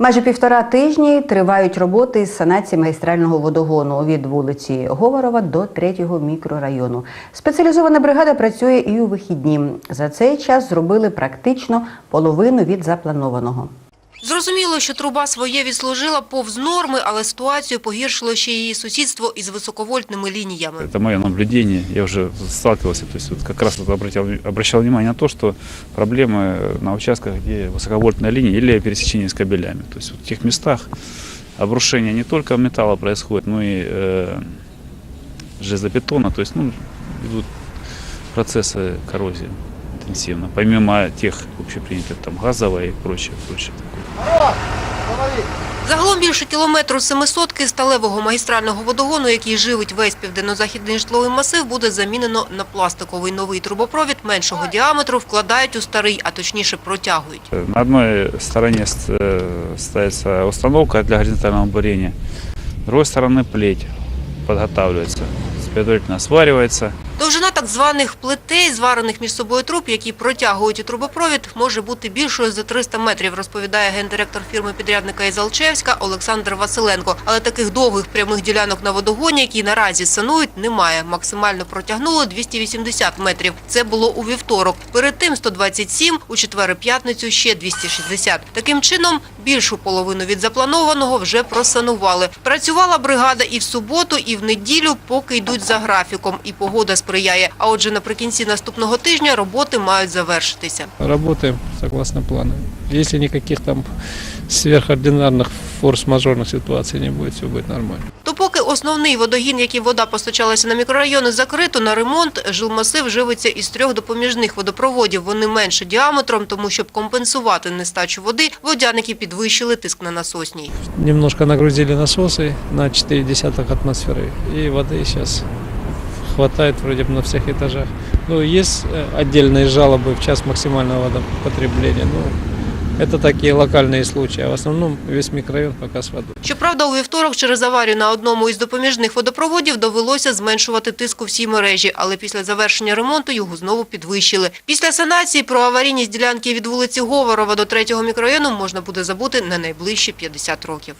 Майже півтора тижні тривають роботи з санації магістрального водогону від вулиці Говорова до третього мікрорайону. Спеціалізована бригада працює і у вихідні. За цей час зробили практично половину від запланованого. Зрозуміло, що труба своє відслужила повз норми, але ситуацію погіршило ще її сусідство із високовольтними лініями. Это мое наблюдение. Я уже сталкивался, то есть вот как раз вот обратил, обращал внимание на то, что проблемы на участках, где высоковольтная линия или пересечение с кабелями. То есть вот в тех местах обрушение не только металла происходит, но и э, железобетона. То есть ну, идут процессы коррозии интенсивно. Помимо тех общепринятых там газовой и прочее, прочее. Загалом більше кілометру семисотки сталевого магістрального водогону, який живить весь південно-західний житловий масив, буде замінено на пластиковий новий трубопровід меншого діаметру, вкладають у старий, а точніше протягують. На одной стороне ст- э, ставится установка для горизонтального бурения, с другой стороны плеть подготавливается, предварительно сваривается. Довжина так званих плетей, зварених між собою труб, які протягують у трубопровід, може бути більшою за 300 метрів, розповідає гендиректор фірми-підрядника із Алчевська Олександр Василенко. Але таких довгих прямих ділянок на водогоні, які наразі санують, немає. Максимально протягнуло 280 метрів. Це було у вівторок. Перед тим 127, у четвер і п'ятницю ще 260. Таким чином, більшу половину від запланованого вже просанували. Працювала бригада і в суботу, і в неділю, поки йдуть за графіком, і погода сприяє. А отже, наприкінці наступного тижня роботи мають завершитися. Работаем согласно плану. Если никаких там сверхординарных форс-мажорных ситуаций не будет, все будет нормально. То поки основний водогін, яким вода постачалася на мікрорайони, закрито на ремонт, жилмасив живиться із трьох допоміжних водопроводів. Вони менше діаметром, тому щоб компенсувати нестачу води, водяники підвищили тиск на насосній. Немножко нагрузили насосы на 4 десятых атмосферы, и воды сейчас хватает вроде бы на всех этажах. Ну, есть э, отдельные жалобы в час максимального водопотребления, но это такие локальные случаи, а в основном весь микрорайон пока с водой. Щоправда, у вівторок через аварію на одному із допоміжних водопроводів довелося зменшувати тиск у всій мережі, але після завершення ремонту його знову підвищили. Після санації про аварійність ділянки від вулиці Говорова до третього мікрорайону можна буде забути на найближчі 50 років.